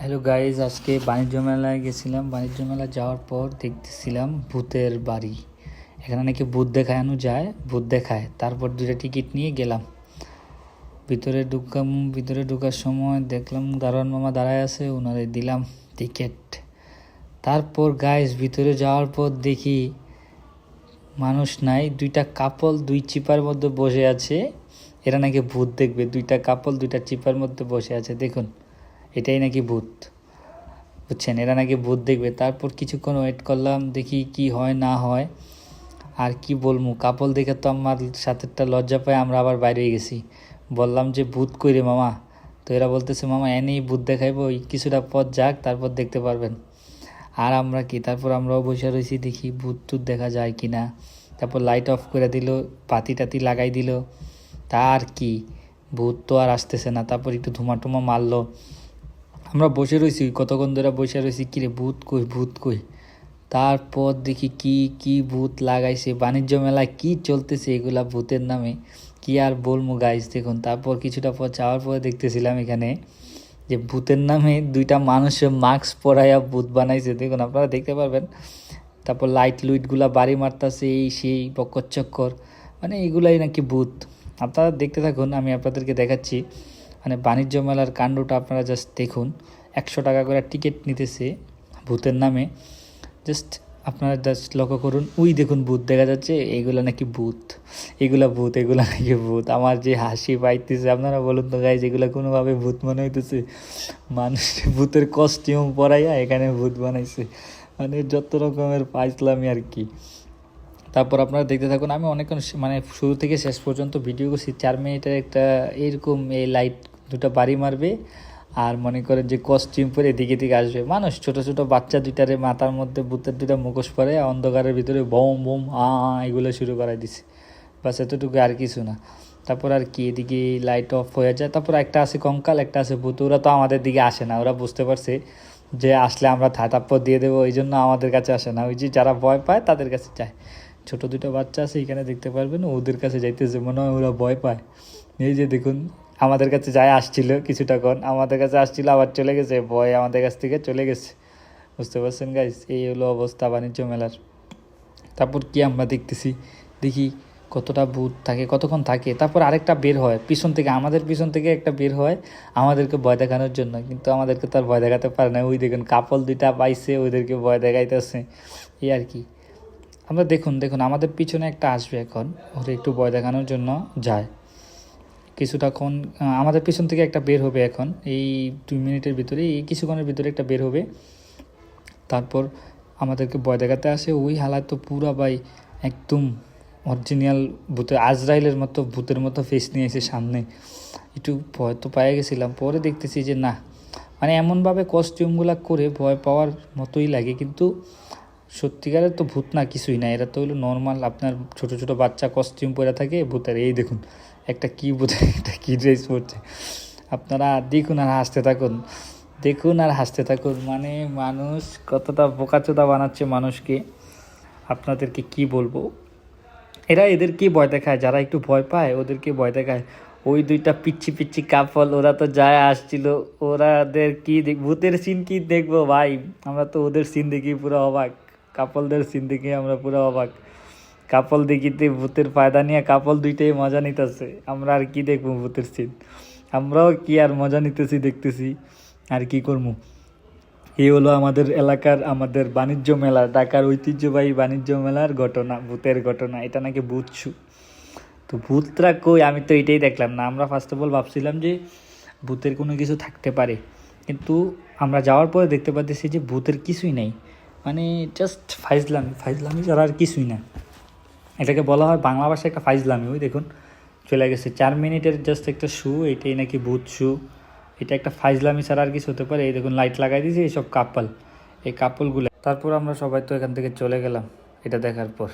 Hello guys আজকে বাণিজ্য মেলায় গেছিলাম। বাণিজ্য মেলা যাওয়ার পর দেখতেছিলাম ভূতের বাড়ি। এখানে নাকি ভূত দেখানো যায়, ভূত দেখায়। তারপর দুটা টিকিট নিয়ে গেলাম। ভিতরে ঢুকাম, ভিতরে ঢুকার সময় দেখলাম দারোয়ান মামা দাঁড়ায় আছে ওনারে দিলাম টিকিট। তারপর গাইজ ভিতরে যাওয়ার পর দেখি মানুষ নাই, দুইটা কাপল দুই চিপার মধ্যে বসে আছে। এরা নাকি ভূত দেখবে, দুইটা কাপল দুইটা চিপার মধ্যে বসে আছে। দেখুন এটাই নাকি ভূত? বুঝছেন? এরা নাকি ভূত দেখবে। তারপর কিছুক্ষণ ওয়েট করলাম, দেখি কি হয়, না হয়। আর কি বলব? কাপল দেখে তো আমার সাথেরটা লজ্জা পায়, আমরা আবার বাইরে গেছি। বললাম যে, ভূত কইরে মামা? তো এরা বলতেছে, মামা, এনেই ভূত দেখাইবো, ওই কিছুটা পথ যাক, তারপর দেখতে পারবেন। আর আমরা কি? তারপর আমরাও বসে রয়েছি দেখি ভূত টুত দেখা যায় কি না। তারপর লাইট অফ করে দিল, পাতি টাতি লাগাই দিল। তার কি? ভূত তো আর আসতেছে না। তারপর একটু ধুমা টুমা মারলো। আমরা বসে রয়েছি কতক্ষণ ধরে বসে রয়েছি কিরে ভূত কই ভূত কই? তারপর দেখি কি কি ভূত লাগাইছে, বাণিজ্য মেলায় কি চলতেছে এগুলা ভূতের নামে, কি আর বলব গাইজ দেখুন। তারপর কিছুটা পর যাওয়ার পরে দেখতেছিলাম এখানে যে ভূতের নামে দুইটা মানুষের মাস্ক পরাইয়া ভূত বানাইছে। দেখুন, আপনারা দেখতে পারবেন। তারপর লাইট লুইটগুলা বাড়ি মারতাছে, এই সেই বক্কর চক্কর মানে এগুলাই নাকি ভূত। আপনারা দেখতে থাকুন, আমি আপনাদেরকে দেখাচ্ছি। মানে বাণিজ্য মেলার কাণ্ডটা আপনারা জাস্ট দেখুন। একশো টাকা করে টিকিট নিতেছে ভূতের নামে। জাস্ট আপনারা জাস্ট লক্ষ্য করুন, উই দেখুন ভূত দেখা যাচ্ছে, এগুলো নাকি ভূত। এগুলা ভূত, এগুলা নাকি ভূত। আমার যে হাসি পাইতেছে, আপনারা বলুন তো গাইজ এগুলো কোনোভাবে ভূত মনে হইতেছে? মানুষ ভূতের কস্টিউম পরাইয়া এখানে ভূত বানাইছে। মানে যত রকমের পাইছিলামই আর কি। তারপর আপনারা দেখতে থাকুন, আমি অনেকক্ষণ মানে শুরু থেকে শেষ পর্যন্ত ভিডিও করছি। চার মিনিটের একটা এরকম এই লাইট দুটো বাড়ি মারবে আর মনে করেন যে কস্টিউম পরে এদিকে এদিকে আসবে। মানুষ ছোট ছোট বাচ্চা দুইটারে মাথার মধ্যে ভূতের দুইটা মুখোশ পরে অন্ধকারের ভিতরে বোম বোম, আ আ এগুলো শুরু করাই দিছে। বাস এতটুকু আর কিছু না। তারপর আর কি এদিকে লাইট অফ হয়ে যায়। তারপর একটা আছে কঙ্কাল, একটা আছে ভূত। ওরা তো আমাদের দিকে আসে না, ওরা বুঝতে পারছে যে আসলে আমরা থাতাপ্পর দিয়ে দেবো ওই জন্য আমাদের কাছে আসে না। ওই যে যারা ভয় পায়, তাদের কাছে যায়। ছোট দুটো বাচ্চা আছে, এখানে দেখতে পারবেন, ওদের কাছে যাইতেছে, মনে হয় ওরা ভয় পায়। এই যে দেখুন, আমাদের কাছে যায় আসছিল কিছুটা ক্ষণ, আমাদের কাছে আসছিল, আবার চলে গেছে, ভয় আমাদের কাছ থেকে চলে গেছে। বুঝতে পারছেন গাইস এই হলো অবস্থা বাণিজ্য মেলার। তারপর কি আমরা দেখতেছি? দেখি কতটা ভূত থাকে, কতক্ষণ থাকে। তারপর আরেকটা বের হয়, পিছন থেকে, আমাদের পিছন থেকে একটা বের হয় আমাদেরকে ভয় দেখানোর জন্য। কিন্তু আমাদেরকে তার ভয় দেখাতে পারে না। ওই দেখুন, কাপল দুইটা পাইছে, ওদেরকে ভয় দেখাইতেছে। এই আর কি। আমরা দেখুন দেখুন আমাদের পিছনে একটা আসবে এখন ওরা একটু ভয় দেখানোর জন্য যায়। কিছুটাক্ষণ আহ, আমাদের পিছন থেকে একটা বের হবে এখন এই দুই মিনিটের ভিতরে এই কিছুক্ষণের ভিতরে একটা বের হবে। তারপর আমাদেরকে ভয় দেখাতে আসে ওই হালায় তো পুরা ভাই একদম অরিজিনাল ভূতের আজরাইলের মতো ভূতের মতো ফেস নিয়ে এসে সামনে। একটু ভয় তো পেয়ে গেছিলাম পরে দেখতেছি যে না মানে এমনভাবে কস্টিউমগুলো করে ভয় পাওয়ার মতোই লাগে কিন্তু সত্যিকারের তো ভূত না, কিছুই না। এরা তো হলো নর্মাল আপনার ছোট ছোট বাচ্চা কস্টিউম পরে থাকে, ভূতের, এই দেখুন, একটা কি ভূত, একটা কি ড্রেস পরছে। আপনারা দেখুন আর হাসতে থাকুন, দেখুন আর হাসতে থাকুন। মানে মানুষ কতটা বোকাচোদা বানাচ্ছে মানুষকে। আপনাদেরকে কি বলব? এরা এদেরকে ভয় দেখায়, যারা একটু ভয় পায় ওদেরকে ভয় দেখায়। ওই দুইটা পিচ্ছি পিচ্ছি কাপল ওরা তো যায় আসছিল, ওরাদের কি ভূতের সিন কি দেখব ভাই? আমরা তো ওদের সিন দেখি পুরো অবাক। কাপলদের সিন দেখে আমরা পুরো অবাক। কাপল দেখিতে ভূতের ফায়দা নিয়ে কাপল দুইটাই মজা নিতেছে। আমরা আর কি দেখব ভূতের সিন আমরাও কি আর মজা নিতেছি, দেখতেছি। আর কি করব? এই হলো আমাদের এলাকার, আমাদের বাণিজ্য মেলা, ঢাকার ঐতিহ্যবাহী বাণিজ্য মেলার ঘটনা, ভূতের ঘটনা। এটা নাকি বুঝছু তো ভূতরা কই? আমি তো এটাই দেখলাম না। আমরা ফার্স্ট অফ অল ভাবছিলাম যে ভূতের কোনো কিছু থাকতে পারে। কিন্তু আমরা যাওয়ার পরে দেখতে পাচ্ছি যে ভূতের কিছুই নেই। মানে জাস্ট ফাইজলামি ফাইজলামি ছাড়া আর কিছুই না। এটাকে বলা হয় বাংলা ভাষায় একটা ফাইজলামি, ওই দেখুন, চলে গেছে। চার মিনিটের জাস্ট একটা শু এটাই নাকি বুথ শু এটা একটা ফাইজলামি ছাড়া আর কিছু হতে পারে। এই দেখুন লাইট লাগাই দিয়েছে, এইসব কাপল। এই কাপলগুলো। তারপর আমরা সবাই তো এখান থেকে চলে গেলাম, এটা দেখার পর।